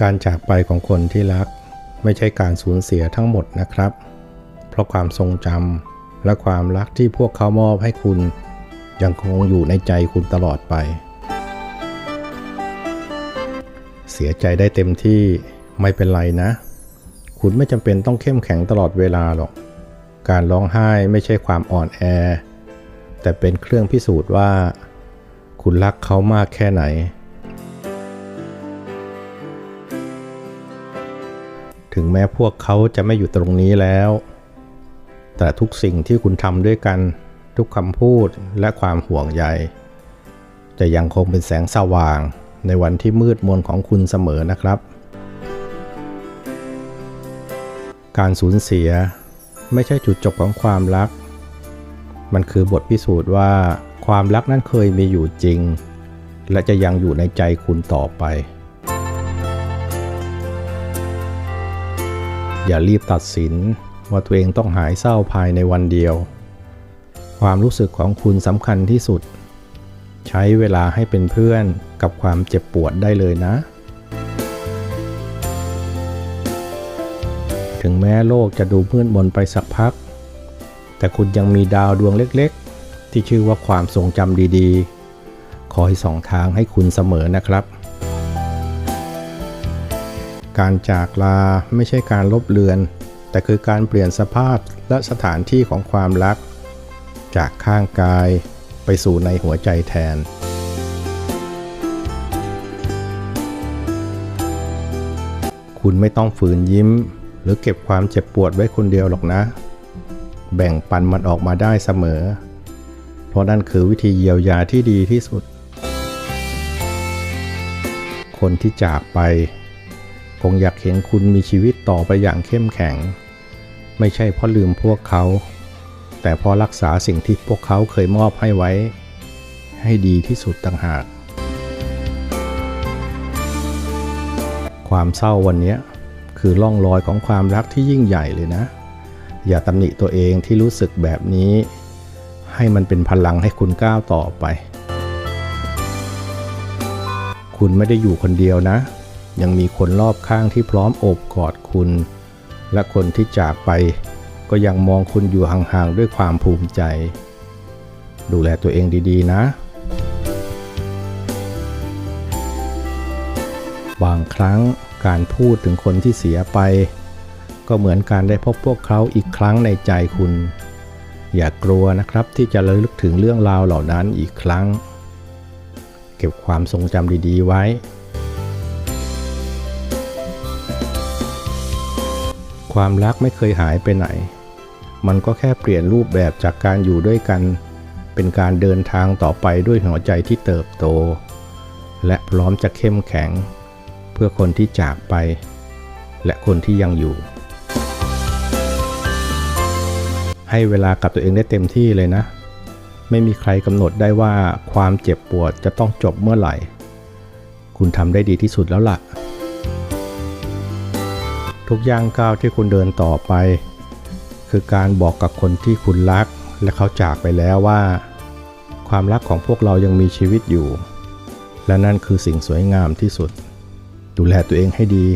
การจากไปของคนที่รัก ไม่ใช่การสูญเสียทั้งหมดนะครับ เพราะความทรงจำและความรักที่พวกเขามอบให้คุณ ยังคงอยู่ในใจคุณตลอดไป เสียใจได้เต็มที่ไม่เป็นไรนะ คุณไม่จำเป็นต้องเข้มแข็งตลอดเวลาหรอก การร้องไห้ไม่ใช่ความอ่อนแอ แต่เป็นเครื่องพิสูจน์ว่า คุณรักเขามากแค่ไหน ถึงแม้พวกเขาจะไม่อยู่ตรงนี้แล้ว แต่ทุกสิ่งที่คุณทำด้วยกัน ทุกคำพูดและความห่วงใยจะยังคงเป็นแสงสว่างในวันที่มืดมนของคุณเสมอนะครับ การสูญเสียไม่ใช่จุดจบของความรัก มันคือบทพิสูจน์ว่าความรักนั้นเคยมีอยู่จริง และจะยังอยู่ในใจคุณต่อไป อย่ารีบตัดสินว่าตัวเองต้องหายเศร้าภายในวันเดียว ความรู้สึกของคุณสำคัญที่สุด ใช้เวลาให้เป็นเพื่อนกับความเจ็บปวดได้เลยนะ ถึงแม้โลกจะดูมืดมนไปสักพัก แต่คุณยังมีดาวดวงเล็กๆ ที่ชื่อว่าความทรงจำดีๆ คอยส่องทางให้คุณเสมอนะครับ การจากลาไม่ใช่การลบเลือน แต่คือการเปลี่ยนสภาพและสถานที่ของความรัก จากข้างกายไปสู่ในหัวใจแทน คุณไม่ต้องฝืนยิ้ม หรือเก็บความเจ็บปวดไว้คนเดียวหรอกนะ แบ่งปันมันออกมาได้เสมอ เพราะนั่นคือวิธีเยียวยาที่ดีที่สุด คนที่จากไป งอยากเห็นคุณมีชีวิตต่อไปอย่างเข้มแข็ง ไม่ใช่เพราะลืมพวกเขา แต่เพราะรักษาสิ่งที่พวกเขาเคยมอบให้ไว้ ให้ดีที่สุดต่างหาก ความเศร้าวันนี้คือล่องรอยของความรักที่ยิ่งใหญ่เลยนะ อย่าตำหนิตัวเองที่รู้สึกแบบนี้ ให้มันเป็นพลังให้คุณก้าวต่อไป คุณไม่ได้อยู่คนเดียวนะ ยังมีคนรอบข้างที่พร้อมโอบกอดคุณ และคนที่จากไป ก็ยังมองคุณอยู่ห่างๆด้วยความภูมิใจ ดูแลตัวเองดีๆนะ บางครั้งการพูดถึงคนที่เสียไป ก็เหมือนการได้พบพวกเขาอีกครั้งในใจคุณ อย่ากลัวนะครับที่จะระลึกถึงเรื่องราวเหล่านั้นอีกครั้ง เก็บความทรงจำดีๆไว้ ความรักไม่เคยหายไปไหน มันก็แค่เปลี่ยนรูปแบบจากการอยู่ด้วยกัน เป็นการเดินทางต่อไปด้วยหัวใจที่เติบโต และพร้อมจะเข้มแข็ง เพื่อคนที่จากไป และคนที่ยังอยู่ ให้เวลากับตัวเองได้เต็มที่เลยนะ ไม่มีใครกำหนดได้ว่าความเจ็บปวดจะต้องจบเมื่อไหร่ คุณทำได้ดีที่สุดแล้วล่ะ ทุกย่างก้าวที่คุณเดินต่อไป คือการบอกกับคนที่คุณรัก และเขาจากไปแล้วว่า ความรักของพวกเรายังมีชีวิตอยู่ และนั่นคือสิ่งสวยงามที่สุด ดูแลตัวเองให้ดี